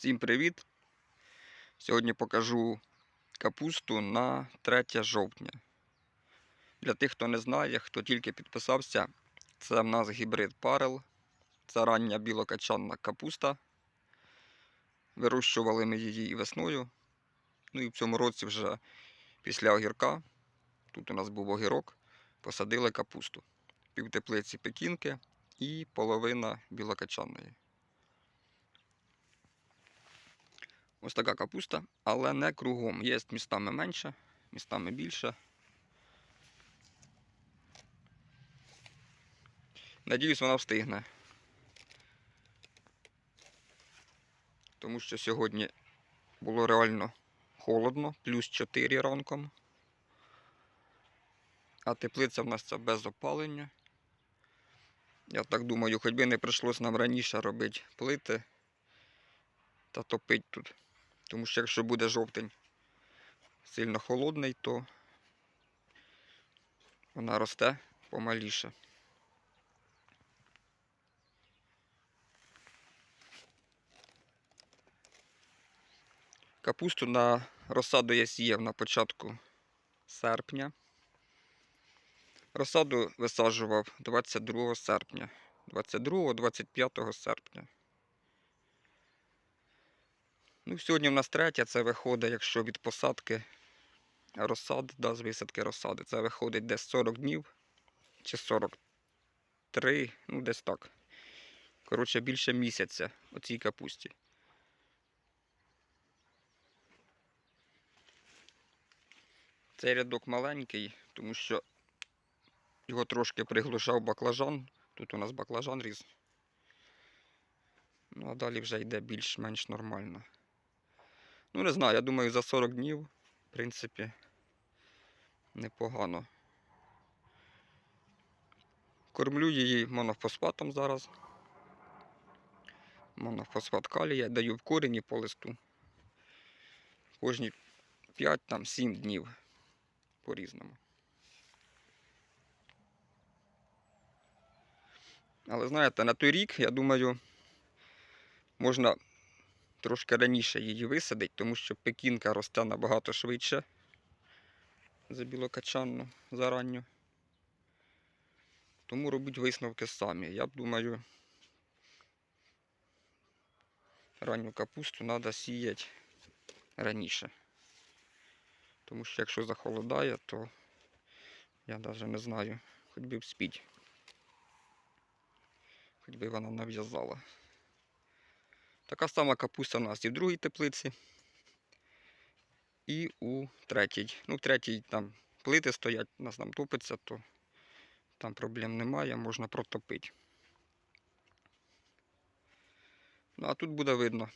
Всім привіт! Сьогодні покажу капусту на 3 жовтня. Для тих, хто не знає, хто тільки підписався, це в нас гібрид парел. Це рання білокачанна капуста. Вирощували ми її і весною. Ну і в цьому році вже після огірка, тут у нас був огірок, посадили капусту. Пів теплиці пекінки і половина білокачанної. Ось така капуста, але не кругом. Є містами менше, містами більше. Надіюсь, вона встигне. Тому що сьогодні було реально холодно, плюс 4 ранком. А теплиця в нас це без опалення. Я так думаю, хоч би не прийшлось нам раніше робити плити та топити тут. Тому що якщо буде жовтень сильно холодний, то вона росте помаліше. Капусту на розсаду я сіяв на початку серпня. Розсаду висаджував 22 серпня, 22-25 серпня. Ну, сьогодні в нас третя, це виходить, якщо від посадки розсади, да, з висадки розсади, це виходить десь 40 днів чи 43, ну десь так. Коротше, більше місяця оцій капусті. Цей рядок маленький, тому що його трошки приглушав баклажан. Тут у нас баклажан ріс. Ну, а далі вже йде більш-менш нормально. Ну, не знаю, я думаю, за 40 днів, в принципі, непогано. Кормлю її монофосфатом зараз. Монофосфат калія, даю в корені по листу. Кожні 5-7 днів по-різному. Але знаєте, на той рік, я думаю, можна трошки раніше її висадити, тому що пекінка росте набагато швидше за білокачанну заранню. Тому робіть висновки самі. Я б думаю, ранню капусту треба сіяти раніше. Тому що якщо захолодає, то я навіть не знаю, хоч би вспіть. Хоч би вона нав'язала. Така сама капуста у нас і в другій теплиці, і у третій. Ну, в третій там плити стоять, у нас там топиться, то там проблем немає, можна протопити. Ну, а тут буде видно.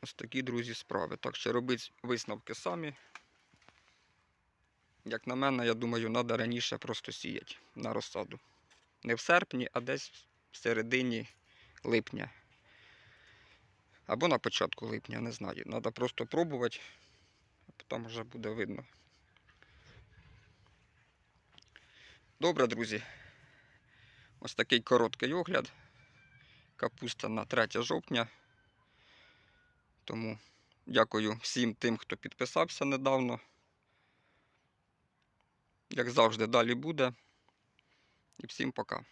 Ось такі, друзі, справи. Так що робіть висновки самі. Як на мене, я думаю, треба раніше просто сіяти на розсаду. Не в серпні, а десь в середині липня. Або на початку липня, не знаю. Треба просто пробувати, а потім вже буде видно. Добре, друзі. Ось такий короткий огляд. Капуста на 3 жовтня. Тому дякую всім тим, хто підписався недавно. Як завжди, далі буде. І всім пока.